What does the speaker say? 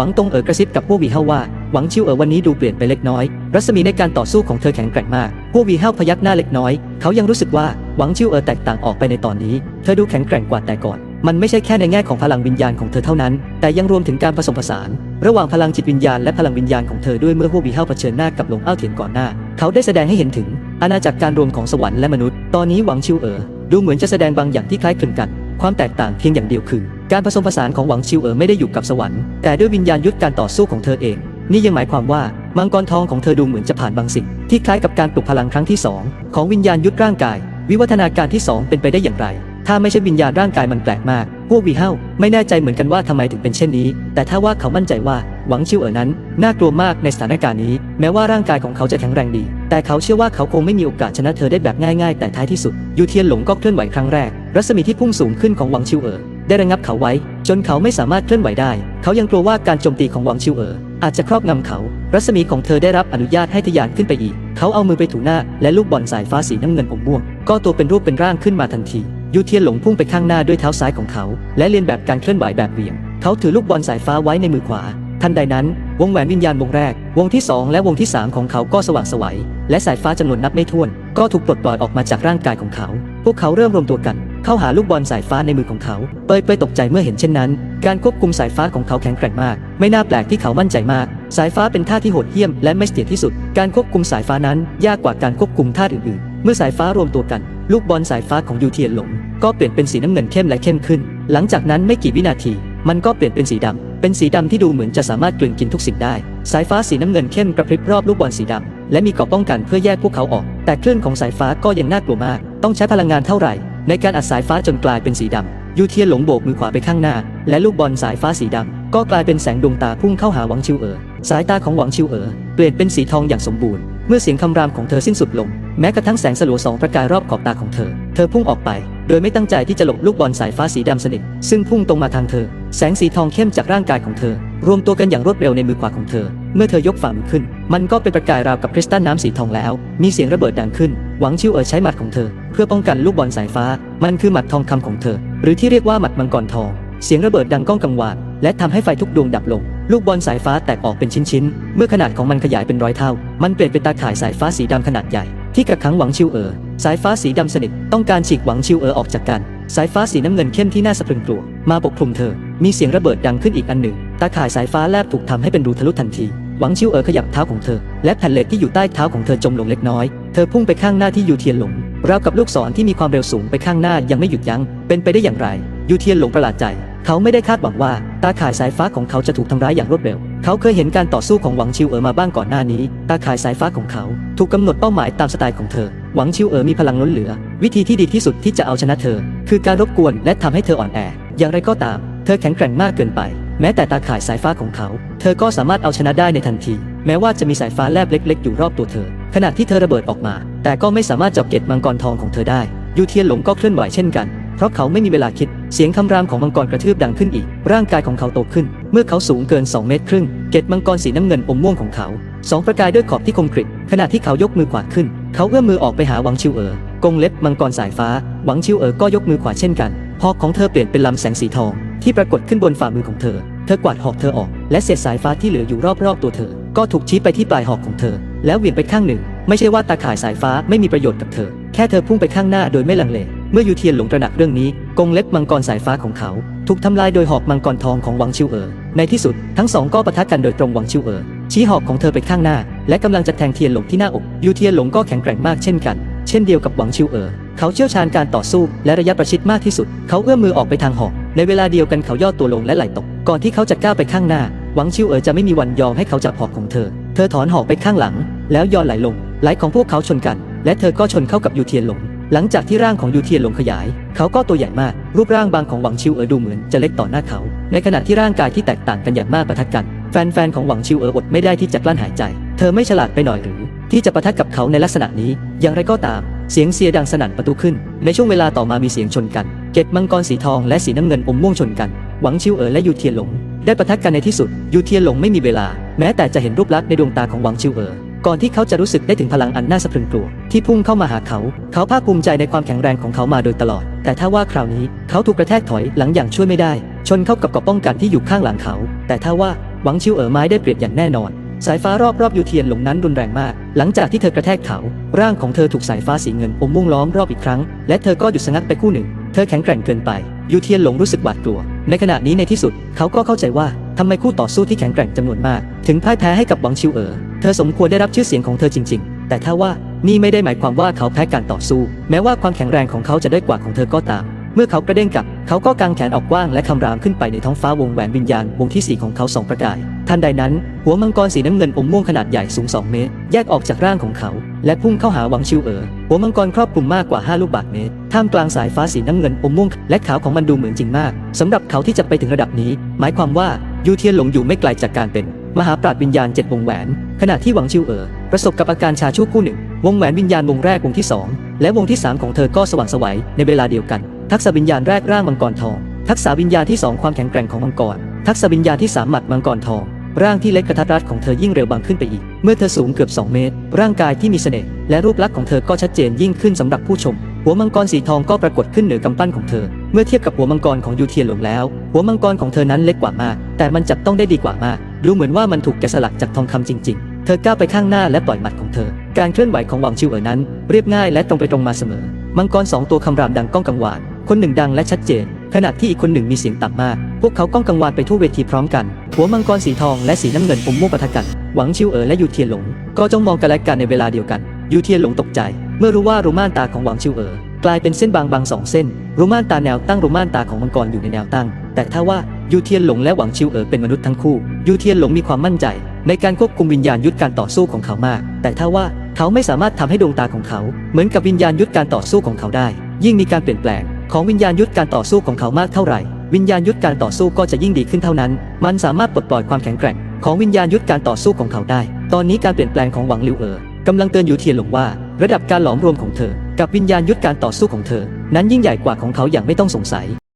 หวังตงเอ๋อกระซิบกับพวกวีเฮาว่าหวังชิวเอ๋อวันนี้ดูเปลี่ยนไปเล็กน้อย รัศมีในการต่อสู้ของเธอแข็งแกร่งมากพวกวีเฮาพยักหน้าเล็กน้อย เขายังรู้สึกว่าหวังชิวเอ๋อแตกต่างออกไปในตอนนี้ เธอดูแข็งแกร่งกว่าแต่ก่อน มันไม่ใช่แค่ในแง่ของพลังวิญญาณของเธอเท่านั้น แต่ยังรวมถึงการผสมผสาน ระหว่างพลังจิตวิญญาณและพลังวิญญาณของเธอด้วยเมื่อพวกวีเฮาเผชิญหน้ากับหลงอ้าวเทียนก่อนหน้า เขาได้แสดงให้เห็นถึงอาณาจักรการรวมของสวรรค์และมนุษย์ ตอนนี้หวังชิวเอ๋อดูเหมือนจะแสดงบางอย่างที่คล้ายคลึงกัน ความแตกต่างเพียงอย่างเดียวคือ การผสมผสานของหวังชิวเอ๋อไม่ได้อยู่กับสวรรค์แต่ด้วยวิญญาณยุทธการต่อสู้ของเธอเอง นี่ยังหมายความว่ามังกรทองของเธอดูเหมือนจะผ่านบางสิ่ง ที่คล้ายกับการปลุกพลังครั้งที่สองของวิญญาณยุทธร่างกาย วิวัฒนาการที่สองเป็นไปได้อย่างไร ถ้าไม่ใช่วิญญาณร่างกายมันแปลกมากพวกวีเฮาไม่แน่ใจเหมือนกันว่าทำไมถึงเป็นเช่นนี้ แต่ถ้าว่าเขามั่นใจว่า หวังชิวเอ๋อนั้น น่ากลัวมากในสถานการณ์นี้ แม้ว่าร่างกายของเขาจะแข็งแรงดี แต่เขาเชื่อว่าเขาคงไม่มีโอกาสชนะเธอได้แบบง่ายๆ แต่ท้ายที่สุด ยูเทียนหลงก็เคลื่อนไหวครั้งแรก รัศมีที่พุ่งสูงขึ้นของหวังชิวเอ๋อได้ระงับเขาไว้ จนเขาไม่สามารถเคลื่อนไหวได้ เขายังกลัวว่าการโจมตีของหวังชิวเอ๋ออาจจะครอบงำเขา รัศมีของเธอได้รับอนุญาตให้ทะยานขึ้นไปอีก เขาเอามือไปถูหน้า และลูกบอลสายฟ้าสีน้ำเงินอมม่วง ก็ตัวเป็นรูปเป็นร่างขึ้นมาทันทียูเทียนหลงพุ่งไปข้างหน้าด้วยเท้าซ้ายของเขา และเลียนแบบการเคลื่อนไหวแบบเหวี่ยง เขาถือลูกบอลสายฟ้าไว้ในมือขวา ทันใดนั้น วงแหวนวิญญาณวงแรก วงที่2และวงที่3ของเขาก็สว่างไสวัย และสายฟ้าจำนวนนับไม่ถ้วน ก็ถูกปลดปล่อยออกมาจากร่างกายของเขา พวกเขาเริ่มรวมตัวกัน เข้าหาลูกบอลสายฟ้าในมือของเขา เปยเปยตกใจเมื่อเห็นเช่นนั้น การควบคุมสายฟ้าของเขาแข็งแกร่งมาก ไม่น่าแปลกที่เขามั่นใจมาก สายฟ้าเป็นท่าที่โหดเหี้ยมและไม่เสถียรที่สุด การควบคุมสายฟ้านั้นยากกว่าการควบคุมท่าอื่นๆ เมื่อสายฟ้ารวมตัวกัน ลูกบอลสายฟ้าของยูเทียนหลงก็เปลี่ยนเป็นสีน้ำเงินเข้มและเข้มขึ้น หลังจากนั้นไม่กี่วินาที มันก็เปลี่ยนเป็นสีดำ เป็นสีดำที่ดูเหมือนจะสามารถกลืนกินทุกสิ่งได้ สายฟ้าสีน้ำเงินเข้มกระพริบรอบลูกบอลสีดำและมีเกราะป้องกันเพื่อแยกพวกเขาออก แต่คลื่นของสายฟ้าก็ยังน่ากลัวมาก ต้องใช้พลังงานเท่าไหร่ ในการอัดสายฟ้าจนกลายเป็นสีดำยูเทียนหลงโบกมือขวาไปข้างหน้า และลูกบอลสายฟ้าสีดำก็กลายเป็นแสงดวงตาพุ่งเข้าหาหวังชิวเอ๋อสายตาของหวังชิวเอ๋อเปลี่ยนเป็นสีทองอย่างสมบูรณ์เมื่อเสียงคำรามของเธอสิ้นสุดลง แม้กระทั่งแสงสลัวสองประกายรอบขอบตาของเธอ เธอพุ่งออกไป โดยไม่ตั้งใจที่จะหลบลูกบอลสายฟ้าสีดำสนิทซึ่งพุ่งตรงมาทางเธอ แสงสีทองเข้มจากร่างกายของเธอ รวมตัวกันอย่างรวดเร็วในมือขวาของเธอ เมื่อเธอยกฝ่ามือขึ้น มันก็เป็นประกายราวกับคริสตัลน้ำสีทองแล้ว มีเสียงระเบิดดังขึ้น หวังชิวเอ๋อใช้หมัดของเธอ เพื่อป้องกันลูกบอลสายฟ้า มันคือหมัดทองคำของเธอ หรือที่เรียกว่าหมัดมังกรทอง เสียงระเบิดดังก้องกังวาน และทำให้ไฟทุกดวงดับลง ลูกบอลสายฟ้าแตกออกเป็นชิ้นๆ เมื่อขนาดของมันขยายเป็นร้อยเท่า มันเปลี่ยนเป็นตาข่ายสายฟ้าสีดำขนาดใหญ่ ที่กักขังหวังชิวเอ๋อสายฟ้าสีดำสนิทต้องการฉีกหวังชิวเอ๋อออกจากกัน สายฟ้าสีน้ำเงินเข้มที่น่าสะพรึงกลัว มาปกคลุมเธอ มีเสียงระเบิดดังขึ้นอีกอันหนึ่ง ตาข่ายสายฟ้าแลบถูกทำให้เป็นรูทะลุทันที หวังชิวเอ๋อขยับเท้าของเธอ และแผ่นเหล็กที่อยู่ใต้เท้าของเธอจมลงเล็กน้อย เธอพุ่งไปข้างหน้าที่ยูเทียนหลง ราวกับลูกศรที่มีความเร็วสูงไปข้างหน้ายังไม่หยุดยัง้ง เป็นไปได้อย่างไร ยูเทียนหลงประหลาดใจ เขาไม่ได้คาดหวังว่าตาข่ายสายฟ้าของเขาจะถูกทำร้ายอย่างรวดเร็ว เขาเคยเห็นการต่อสู้ของหวังชิวเอ๋อมาบ้างก่อนหน้านี้ ตาข่ายสายฟ้าของเขา ถูกกำหนดเป้าหมายตามสไตล์ของเธอ หวังชิวเอ๋อมีพลังล้นเหลือ วิธีที่ดีที่สุดที่จะเอาชนะเธอ คือการรบกวนและทำให้เธออ่อนแอ อย่างไรก็ตาม เธอแข็งแกร่งมากเกินไป แม้แต่ตาข่ายสายฟ้าของเขา เธอก็สามารถเอาชนะได้ในทันที แม้ว่าจะมีสายฟ้าแลบเล็ก ๆ อยู่รอบตัวเธอ ขณะที่เธอระเบิดออกมา แต่ก็ไม่สามารถจับเกล็ดมังกรทองของเธอได้ยูเทียนหลงก็เคลื่อนไหวเช่นกัน เพราะเขาไม่มีเวลาคิด เสียงคำรามของมังกรกระทืบดังขึ้นอีก ร่างกายของเขาโตขึ้น เมื่อเขาสูงเกิน 2 เมตรครึ่ง เกล็ดมังกรสีน้ำเงินอมม่วงของเขาสองประกายด้วยขอบที่คมกริบขณะที่เขายกมือขวาขึ้น เขาเอื้อมมือออกไปหาหวังชิวเอ๋อกงเล็บมังกรสายฟ้า หวังชิวเอ๋อก็ยกมือขวาเช่นกันหอกของเธอเปลี่ยนเป็นลำแสงสีทอง ที่ปรากฏขึ้นบนฝ่ามือของเธอ เธอกวาดหอกเธอออก และเศษสายฟ้าที่เหลืออยู่รอบๆตัวเธอ ก็ถูกชี้ไปที่ปลายหอกของเธอ แล้วเหวี่ยงไปข้างหนึ่ง ไม่ใช่ว่าตาข่ายสายฟ้าไม่มีประโยชน์กับเธอ แค่เธอพุ่งไปข้างหน้าโดยไม่ลังเล เมื่อยูเทียนหลงตระหนักเรื่องนี้ กงเล็บมังกรสายฟ้าของเขา ถูกทำลายโดยหอกมังกรทองของหวังชิวเอ๋อในที่สุดทั้งสองก็ปะทะกันโดยตรงหวังชิวเอ๋อชี้หอกของเธอไปข้างหน้า และกำลังจะแทงเทียนหลงที่หน้าอกยูเทียนหลงก็แข็งแกร่งมากเช่นกัน เช่นเดียวกับหวังชิวเอ๋อเขาเชี่ยวชาญการต่อสู้และระยะประชิดมากที่สุด เขาเอื้อมมือออกไปทางหอก ในเวลาเดียวกันเขาย่อตัวลงและไหลตก ก่อนที่เขาจะก้าวไปข้างหน้า หวังชิวเอ๋อจะไม่มีวันยอมให้เขาจับหอกของเธอ เธอถอนหอกไปข้างหลัง แล้วย่อไหลลง ไหลของพวกเขาชนกัน และเธอก็ชนเข้ากับยูเทียนหลง หลังจากที่ร่างของยูเทียนหลงขยาย เขาก็ตัวใหญ่มาก รูปร่างบางของหวังชิวเอ๋อดูเหมือนจะเล็กต่อหน้าเขา ในขณะที่ร่างกายที่แตกต่างกันอย่างมากปะทะกัน แฟนๆของหวังชิวเอ๋ออดไม่ได้ที่จะกลั้นหายใจ เธอไม่ฉลาดไปหน่อยหรือ ที่จะปะทะกับเขาในลักษณะนี้ อย่างไรก็ตาม เสียงเสียดังสนั่นประตูขึ้น ในช่วงเวลาต่อมามีเสียงชนกัน เกล็ดมังกรสีทองและสีน้ำเงินอมม่วงชนกัน หวังชิวเอ๋อและยูเทียนหลง ได้ปะทะกันในที่สุด ยูเทียนหลงไม่มีเวลา แม้แต่จะเห็นรูปลักษณ์ในดวงตาของหวังชิวเอ๋อ ก่อนที่เขาจะรู้สึกได้ถึงพลังอันน่าสะพรึงกลัว ที่พุ่งเข้ามาหาเขา เขาภาคภูมิใจในความแข็งแรงของเขามาโดยตลอด แต่ถ้าว่าคราวนี้เขาถูกกระแทกถอยหลังอย่างช่วยไม่ได้ ชนเข้ากับเกราะป้องกันที่อยู่ข้างหลังเขา แต่ถ้าว่าหวังชิวเอ๋อไม้ได้เปรียบอย่างแน่นอน สายฟ้ารอบๆยูเทียนหลงนั้นรุนแรงมาก หลังจากที่เธอกระแทกเขา ร่างของเธอถูกสายฟ้าสีเงินอมม่วงล้อมรอบอีกครั้ง และเธอก็หยุดสงักไปคู่หนึ่ง เธอแข็งแกร่งเกินไปยูเทียนหลงรู้สึกหวาดกลัว ในขณะนี้ในที่สุดเขาก็เข้าใจว่าทำไมคู่ต่อสู้ที่แข็งแกร่งจำนวนมาก ถึงพ่ายแพ้ให้กับหวังชิวเอ๋อ เธอสมควรได้รับชื่อเสียงของเธอจริง ๆ แต่ถ้าว่านี่ไม่ได้หมายความว่าเขาแพ้การต่อสู้ แม้ว่าความแข็งแรงของเขาจะได้กว่าของเธอก็ตาม เมื่อเขากระเด้งกลับ เขาก็กางแขนออกกว้างและคำรามขึ้นไปในท้องฟ้าวงแหวนวิญญาณวงที่4ของเขาสองประกาย ทันใดนั้น หัวมังกรสีน้ำเงินอมม่วงขนาดใหญ่สูง 2 เมตร แยกออกจากร่างของเขา และพุ่งเข้าหาหวังชิวเอ๋อหัวมังกรครอบคลุมมากกว่า 5 ลูกบาศก์เมตรท่ามกลางสายฟ้าสีน้ำเงินอมม่วงและขาวของมันดูเหมือนจริงมากสำหรับเขาที่จะไปถึงระดับนี้ หมายความว่ายูเทียนหลงอยู่ไม่ไกลจากการเป็น มหาปราชญ์วิญญาณเจ็ดวงแหวน ขณะที่หวังชิวเอ๋อประสบกับอาการชาชั่วคู่หนึ่ง วงแหวนวิญญาณวงแรกวงที่สองและวงที่สามของเธอก็สว่างไสวัยในเวลาเดียวกัน ทักษะวิญญาณแรกร่างมังกรทอง ทักษะวิญญาณที่สองความแข็งแกร่งของมังกร ทักษะวิญญาณที่สามหมัดมังกรทอง ร่างที่เล็กกระทัดรัดของเธอยิ่งเร็วบางขึ้นไปอีก เมื่อเธอสูงเกือบ 2 เมตร ร่างกายที่มีเสน่ห์และรูปลักษณ์ของเธอก็ชัดเจนยิ่งขึ้นสำหรับผู้ชม หัวมังกรสีทองก็ปรากฏขึ้นเหนือกำปั้นของเธอ เมื่อเทียบกับหัวมังกรของยูเทียนหลงแล้ว หัวมังกรของเธอนั้นเล็กกว่ามาก แต่มันจับต้องได้ดีกว่ามากดูเหมือนว่ามันถูกแกะสลักจากทองคำจริง ๆ ธอก้าวไปข้างหน้าและปล่อยหมัดของเธอ การเคลื่อนไหวของหวังชิวเอ๋อนั้น เรียบง่ายและตรงไปตรงมาเสมอ มังกรสองตัวคำรามดังก้องกังวาน คนหนึ่งดังและชัดเจน ขณะที่อีกคนหนึ่งมีเสียงต่ำมาก พวกเขาก้องกังวานไปทั่วเวทีพร้อมกัน หัวมังกรสีทองและสีน้ำเงินอมม่วงปะทะกัน หวังชิวเอ๋อและยูเทียนหลง ก็จ้องมองกันและกันในเวลาเดียวกัน ยูเทียนหลงตกใจ เมื่อรู้ว่ารูม่านตาของหวังชิวเอ๋อกลายเป็นเส้นบางบางๆสองเส้น รูม่านตาแนวตั้งรูม่านตาของมังกรอยู่ในแนวตั้ง แต่ถ้าว่ายูเทียนหลงและหวังชิวเอ๋อเป็นมนุษย์ทั้งคู่ ยูเทียนหลงมีความมั่นใจ ในการควบคุมวิญญาณยุทธการต่อสู้ของเขามาก แต่ถ้าว่าเขาไม่สามารถทำให้ดวงตาของเขา เหมือนกับวิญญาณยุทธการต่อสู้ของเขาได้ ยิ่งมีการเปลี่ยนแปลง ของวิญญาณยุทธการต่อสู้ของเขามากเท่าไหร่ วิญญาณยุทธการต่อสู้ก็จะยิ่งดีขึ้นเท่านั้น มันสามารถปลดปล่อยความแข็งแกร่ง ของวิญญาณยุทธการต่อสู้ของเขาได้ ตอนนี้การเปลี่ยนแปลงของหวังลิวเอ๋อกำลังเตือนอยู่เทียนหลงว่า ระดับการหลอมรวมของเธอ กับวิญญาณยุทธการต่อสู้ของเธอ นั้นยิ่งใหญ่กว่าของเขาอย่างไม่ต้องสงสัย